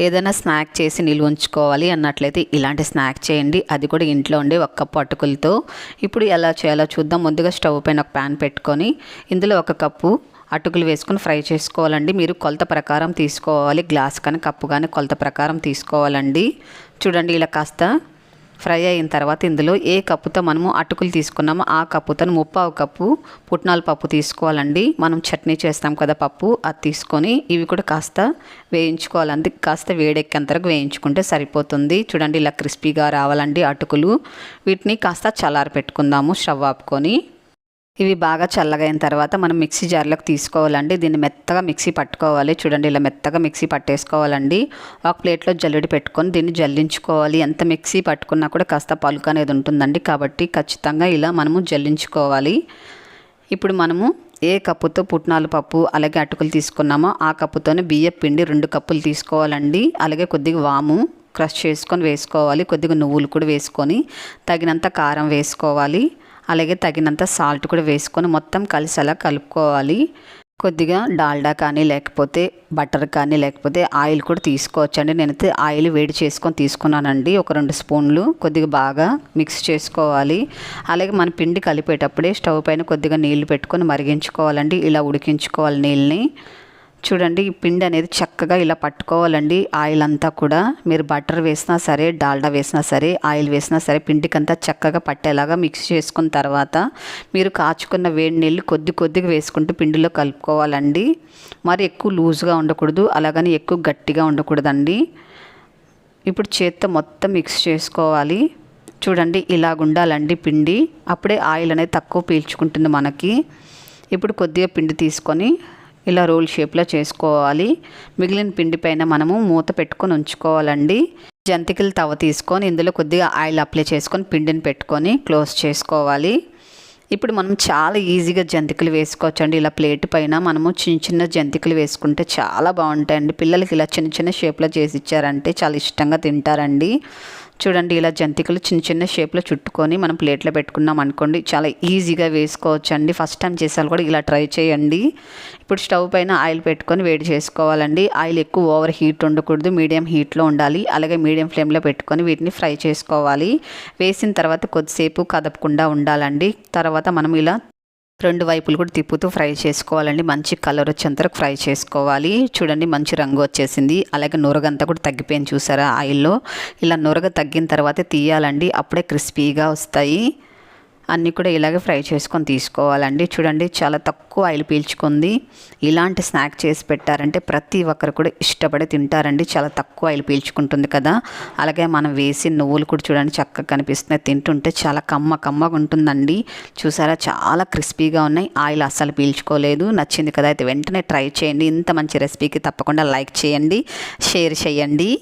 ఏదైనా స్నాక్ చేసి నిల్వ ఉంచుకోవాలి అన్నట్లయితే ఇలాంటి స్నాక్ చేయండి. అది కూడా ఇంట్లో ఉండే ఒక కప్పు అటుకులతో ఇప్పుడు ఎలా చేయాలో చూద్దాం. ముందుగా స్టవ్ పైన ఒక ప్యాన్ పెట్టుకొని ఇందులో ఒక కప్పు అటుకులు వేసుకొని ఫ్రై చేసుకోవాలండి. మీరు కొలత ప్రకారం తీసుకోవాలి. గ్లాస్ కానీ కప్పు కానీ కొలత ప్రకారం తీసుకోవాలండి. చూడండి ఇలా కాస్త ఫ్రై అయిన తర్వాత ఇందులో ఏ కప్పుతో మనము అటుకులు తీసుకున్నామో ఆ కప్పుతో ముప్పావు కప్పు పుట్నాల పప్పు తీసుకోవాలండి. మనం చట్నీ చేస్తాం కదా పప్పు అది తీసుకొని ఇవి కూడా కాస్త వేయించుకోవాలండి కాస్త వేడెక్కేంత వరకు వేయించుకుంటే సరిపోతుంది. చూడండి ఇలా క్రిస్పీగా రావాలండి అటుకులు. వీటిని కాస్త చల్లారి పెట్టుకుందాము స్టవ్ ఆపుకొని. ఇవి బాగా చల్లగైన తర్వాత మనం మిక్సీ జార్లోకి తీసుకోవాలండి. దీన్ని మెత్తగా మిక్సీ పట్టుకోవాలి. చూడండి ఇలా మెత్తగా మిక్సీ పట్టేసుకోవాలండి. ఒక ప్లేట్లో జల్లెడి పెట్టుకొని దీన్ని జల్లించుకోవాలి. ఎంత మిక్సీ పట్టుకున్నా కూడా కాస్త పలుకు అనేది ఉంటుందండి. కాబట్టి ఖచ్చితంగా ఇలా మనము జల్లించుకోవాలి. ఇప్పుడు మనము ఏ కప్పుతో పుట్నాల పప్పు అలాగే అటుకులు తీసుకున్నామో ఆ కప్పుతోనే బియ్య పిండి రెండు కప్పులు తీసుకోవాలండి. అలాగే కొద్దిగా వాము క్రష్ చేసుకొని వేసుకోవాలి. కొద్దిగా నువ్వులు కూడా వేసుకొని తగినంత కారం వేసుకోవాలి. అలాగే తగినంత సాల్ట్ కూడా వేసుకొని మొత్తం కలిసి అలా కలుపుకోవాలి. కొద్దిగా డాల్డా కానీ లేకపోతే బటర్ కానీ లేకపోతే ఆయిల్ కూడా తీసుకోవచ్చండి. నేనైతే ఆయిల్ వేడి చేసుకొని తీసుకున్నానండి. ఒక రెండు స్పూన్లు కొద్దిగా బాగా మిక్స్ చేసుకోవాలి. అలాగే మన పిండి కలిపేటప్పుడే స్టవ్ పైన కొద్దిగా నీళ్ళు పెట్టుకొని మరిగించుకోవాలండి. ఇలా ఉడికించుకోవాలి నీళ్ళని. చూడండి ఈ పిండి అనేది చక్కగా ఇలా పట్టుకోవాలండి. ఆయిల్ అంతా కూడా మీరు బటర్ వేసినా సరే డాల్డా వేసినా సరే ఆయిల్ వేసినా సరే పిండికంతా చక్కగా పట్టేలాగా మిక్స్ చేసుకున్న తర్వాత మీరు కాచుకున్న వేడి నీళ్ళు కొద్ది కొద్దిగా వేసుకుంటూ పిండిలో కలుపుకోవాలండి. మరి ఎక్కువ లూజ్గా ఉండకూడదు అలాగని ఎక్కువ గట్టిగా ఉండకూడదండి. ఇప్పుడు చేత్తో మొత్తం మిక్స్ చేసుకోవాలి. చూడండి ఇలాగ ఉండాలండి పిండి. అప్పుడే ఆయిల్ అనేది తక్కువ పీల్చుకుంటుంది మనకి. ఇప్పుడు కొద్దిగా పిండి తీసుకొని ఇలా రోల్ షేప్లో చేసుకోవాలి. మిగిలిన పిండి పైన మనము మూత పెట్టుకొని ఉంచుకోవాలండి. జంతికలు తవ తీసుకొని ఇందులో కొద్దిగా ఆయిల్ అప్లై చేసుకొని పిండిని పెట్టుకొని క్లోజ్ చేసుకోవాలి. ఇప్పుడు మనం చాలా ఈజీగా జంతికలు వేసుకోవచ్చండి. ఇలా ప్లేట్ పైన మనము చిన్న చిన్న జంతికలు వేసుకుంటే చాలా బాగుంటాయండి. పిల్లలకి ఇలా చిన్న చిన్న షేప్లో చేసి ఇచ్చారంటే చాలా ఇష్టంగా తింటారండి. చూడండి ఇలా జంతికలు చిన్న చిన్న షేప్లో చుట్టుకొని మనం ప్లేట్లో పెట్టుకున్నాం అనుకోండి చాలా ఈజీగా వేసుకోవచ్చు అండి ఫస్ట్ టైం చేసాలు కూడా ఇలా ట్రై చేయండి. ఇప్పుడు స్టవ్ పైన ఆయిల్ పెట్టుకొని వేడి చేసుకోవాలండి. ఆయిల్ ఎక్కువ ఓవర్ హీట్ ఉండకూడదు మీడియం హీట్లో ఉండాలి. అలాగే మీడియం ఫ్లేమ్లో పెట్టుకొని వీటిని ఫ్రై చేసుకోవాలి. వేసిన తర్వాత కొద్దిసేపు కదపకుండా ఉండాలండి. తర్వాత మనం ఇలా రెండు వైపులు కూడా తిప్పుతూ ఫ్రై చేసుకోవాలండి. మంచి కలర్ వచ్చేంత వరకు ఫ్రై చేసుకోవాలి. చూడండి మంచి రంగు వచ్చేసింది. అలాగే నురగంతా కూడా తగ్గిపోయింది చూసారా ఆయిల్లో. ఇలా నురగ తగ్గిన తర్వాత తీయాలండి. అప్పుడే క్రిస్పీగా వస్తాయి. అన్నీ కూడా ఇలాగే ఫ్రై చేసుకొని తీసుకోవాలండి. చూడండి చాలా తక్కువ ఆయిల్ పీల్చుకుంది. ఇలాంటి స్నాక్ చేసి పెట్టారంటే ప్రతి ఒక్కరు కూడా ఇష్టపడి తింటారండి. చాలా తక్కువ ఆయిల్ పీల్చుకుంటుంది కదా. అలాగే మనం వేసి నువ్వులు కూడా చూడండి చక్కగా కనిపిస్తున్నాయి. తింటుంటే చాలా కమ్మ కమ్మగా ఉంటుందండి. చూసారా? చాలా క్రిస్పీగా ఉన్నాయి. ఆయిల్ అస్సలు పీల్చుకోలేదు. నచ్చింది కదా? అయితే వెంటనే ట్రై చేయండి. ఇంత మంచి రెసిపీకి తప్పకుండా లైక్ చేయండి. షేర్ చేయండి.